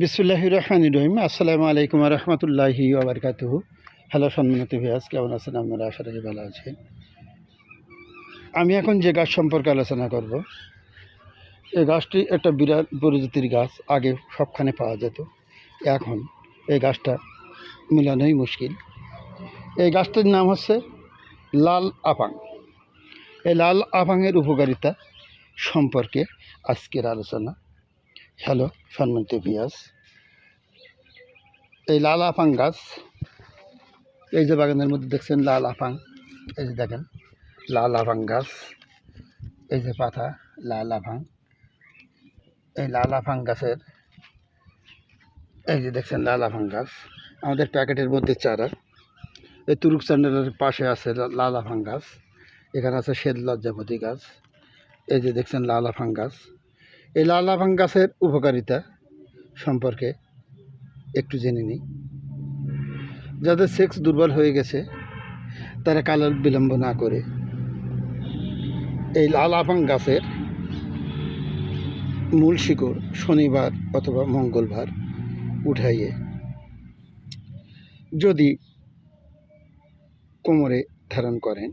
বিসমুল্লাহ রহমান রহিম। আসসালামু আলাইকুম রহমতুল্লাহি আবরকাত হ্যালো সম্মানিত ভিয়াস কেমন আছেন আপনারা? আশা রাখি ভালো আছেন। আমি এখন যে গাছ সম্পর্কে আলোচনা করব, এই গাছটি একটা বিরাট প্রজাতির গাছ, আগে সবখানে পাওয়া যেত। এখন এই গাছটা মিলানোই মুশকিল। এই গাছটির নাম হচ্ছে লাল আপাং এই লাল আপাংয়ের উপকারিতা সম্পর্কে আজকের আলোচনা। হ্যালো সম্মানিত ভিয়াস এই লাল আফাং গাছ, এই যে বাগানের মধ্যে দেখছেন লাল আফাং, এই যে দেখেন, লাল আফাং গাছ, এই যে পাতা, লাল আফাং। এই লাল আফাং গাছের, এই যে দেখছেন লাল আফাং গাছ, আমাদের প্যাকেটের মধ্যে চারা। এই তুরুক চ্যান্ডেলের পাশে আছে লাল আফাং গাছ, এখানে আছে শ্বেত লজ্জাপতি গাছ, এই যে দেখছেন লাল আফাং গাছ। এই লাল আফাং গাছের উপকারিতা সম্পর্কে একটু জেনে নিই। যাদের সেক্স দুর্বল হয়ে গেছে, তারা কালার বিলম্ব না করে এই লাল আফাং গাছের মূল শিকড় শনিবার অথবা মঙ্গলবার উঠাইয়ে যদি কোমরে ধারণ করেন,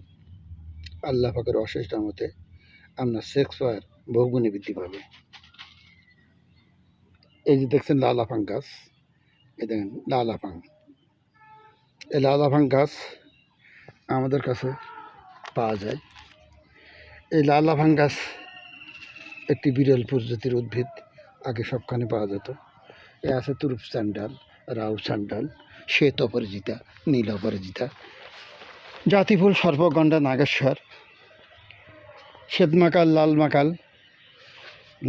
আল্লাহ পাকের অশেষ মতে আপনার সেক্স পাওয়ার বহুগুণে বৃদ্ধি পাবে। এই যে দেখছেন লাল আফাং গাছ, এই দেখেন লাল আফাং। এই লাল আফাং গাছ আমাদের কাছে পাওয়া যায়। এই লাল আফাং গাছ একটি বিরল প্রজাতির উদ্ভিদ, আগে সবখানে পাওয়া যেত। এ আছে তুরুপ স্যান্ডাল, রাউ স্যান্ডাল, শ্বেত অপরাজিতা, নীল অপরাজিতা। জাতিফুল সর্বগণ্ডা নাগেশ্বর, শ্বেতমাকাল লাল মাকাল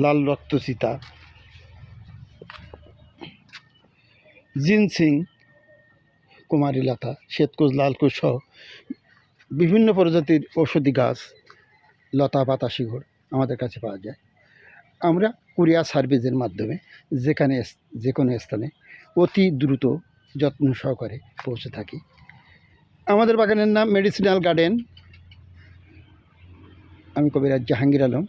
লাল রক্তচিতা জিনসিং কুমারী লতা শ্বেতকুশ লালকুশ সহ বিভিন্ন প্রজাতির ঔষধি গাছ, লতা পাতা শিকড় আমাদের কাছে পাওয়া যায়। আমরা কুরিয়ার সার্ভিসের মাধ্যমে যেখানে যে কোনো স্থানে অতি দ্রুত যত্ন সহকারে পৌঁছে থাকি। আমাদের বাগানের নাম মেডিসিনাল গার্ডেন। আমি কবিরাজ Jahangir Alam.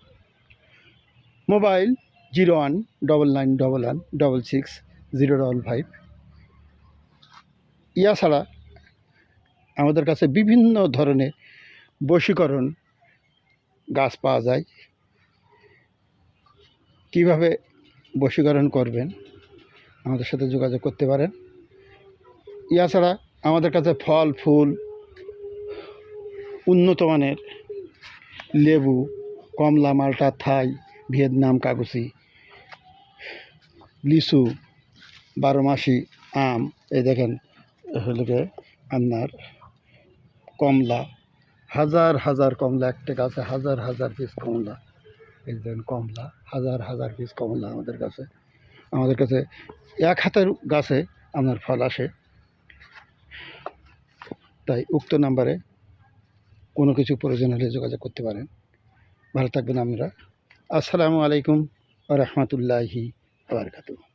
Mobile zero one double nine double one double six zero double five. ইয়া ছাড়া আমাদের কাছে বিভিন্ন ধরনের বশীকরণ গাছ পাওয়া যায়। কীভাবে বশীকরণ করবেন? আমাদের সাথে যোগাযোগ করতে পারেন। ইয়া ছাড়া আমাদের কাছে ফল, ফুল, উন্নত মানের লেবু, কমলা, মালটা, থাই, ভিয়েতনাম কাগজি লিচু বারোমাসি আম, এই দেখেন হলো গিয়ে আপনার কমলা, হাজার হাজার কমলা, একটা গাছে হাজার হাজার পিস কমলা। এই কমলা, হাজার হাজার পিস কমলা আমাদের কাছে। আমাদের কাছে এক হাতের গাছে আপনার ফল আসে। তাই উক্ত নাম্বারে কোনো কিছু প্রয়োজন হলে যোগাযোগ করতে পারেন। ভালো থাকবেন আমরা আসসালামু আলাইকুম রহমতুল্লাহি আবরকাতু